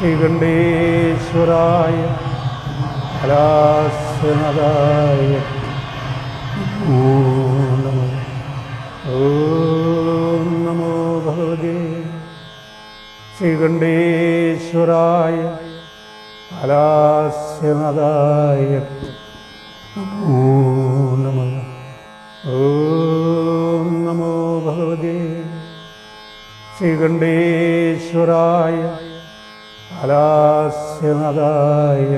ശ്രീകണ്ഠേശ്വരായ കലാസ്യനതായ ഓം നമോ. ഓം നമോ ഭഗവതേ. ശ്രീകണ്ഠേശ്വരായ കലാസ്യനതായ ഓം നമോ. ഓം നമോ ഭഗവതേ. ശ്രീകണ്ഠേശ്വരായ കലാസ്യനതായ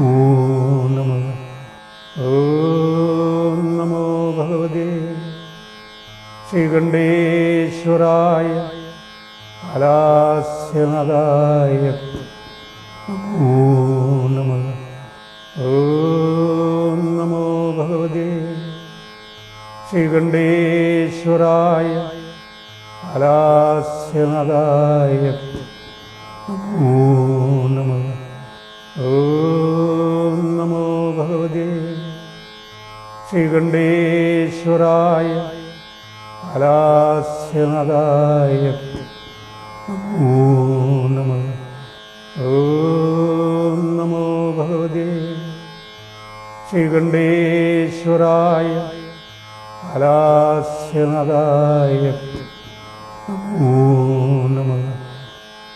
ഓം നമോ ഓം നമോ ഭഗവതേ ശ്രീകണ്ഠേശ്വരായ കലാസ്യനതായ ഓം നമോ ഓം നമോ ഭഗവതേ ശ്രീകണ്ഠേശ്വരായ കലാസ്യനതായ നമോ ഓം നമോ ഭഗവതേ ശ്രീകണ്ഠേശ്വരായ കലാസ്യനദായ ഓം നമോ ഓം നമോ ഭഗവതേ ശ്രീകണ്ഠേശ്വരായ കലാസ്യനദായ നമോ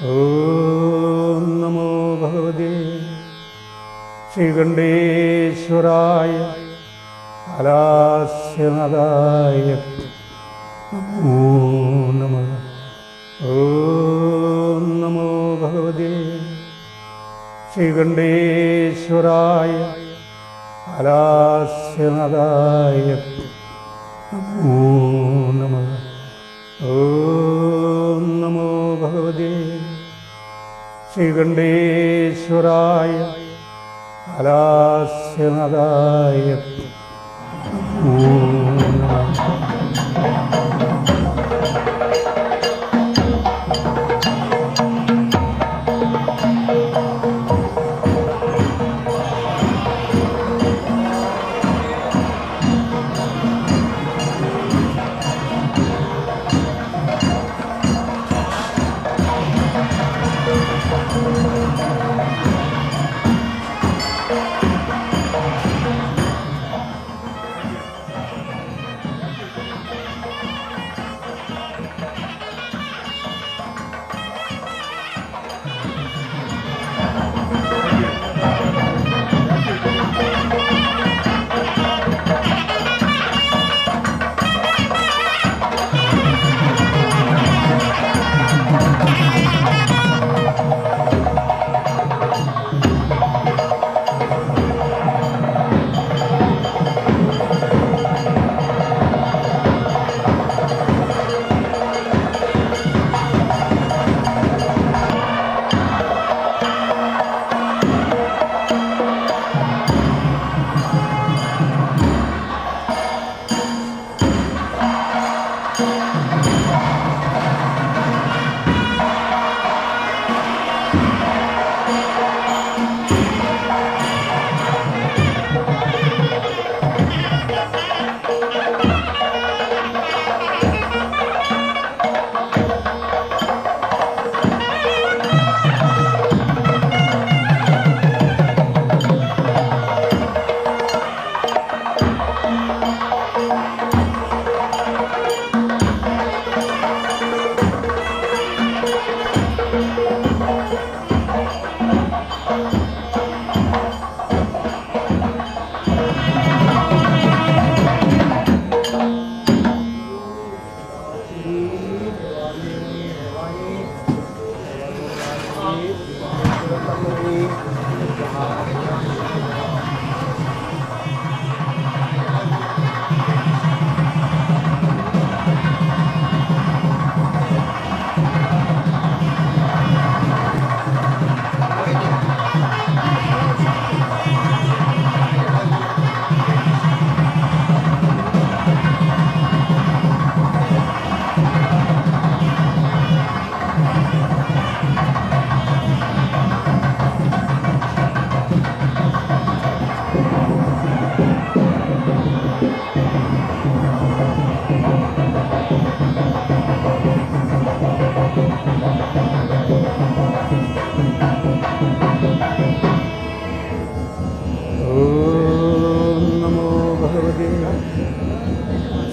ഓം നമോ ഭഗവതേ. ശ്രീകണ്ഠേശ്വരായ അലാസ്യനദായ ഓം നമോ. ഓം നമോ ഭഗവതേ. ശ്രീകണ്ഠേശ്വരായ അലാസ്യനദായ നമോ. ഓം ശ്രീകണ്ഠേശ്വരായ കലാസ്യനതായ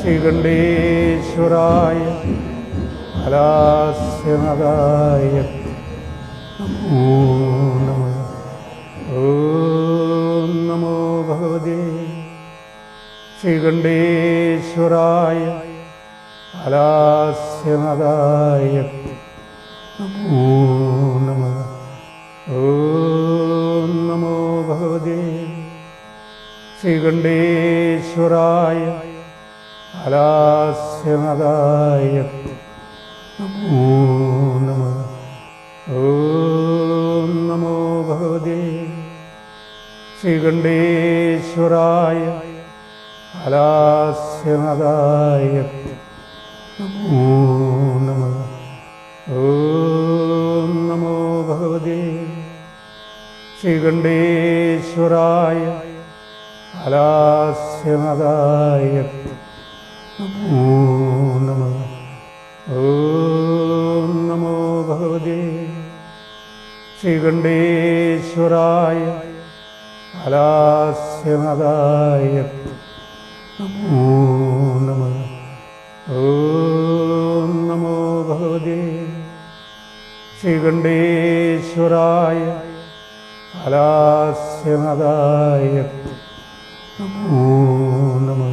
ശ്രീകണ്ഠേശ്വരായ ഹലാസ്യനദായ നമോ നമ. ഓം നമോ ഭഗവതേ. ശ്രീകണ്ഠേശ്വരായ ഹലാസ്യനദായ നമോ നമ. ഓം നമോ ഭഗവതേ. ശ്രീകണ്ഠേശ്വരായ ഹലാസ്യനദായ നമോ നമ. ഓം നമോ ഭഗവതേ. ശ്രീകണ്ഠേശ്വരായ ഹലാസ്യനദായ നമോ നമ. ഓം നമോ ഭഗവതേ. ശ്രീകണ്ഠേശ്വരായ ഹലാസ്യനദായ श्रीगण्डेश्वराय हलास्यमदाय नमो नमः। ॐ नमो भगवते श्रीगण्डेश्वराय हलास्यमदाय नमो नमः।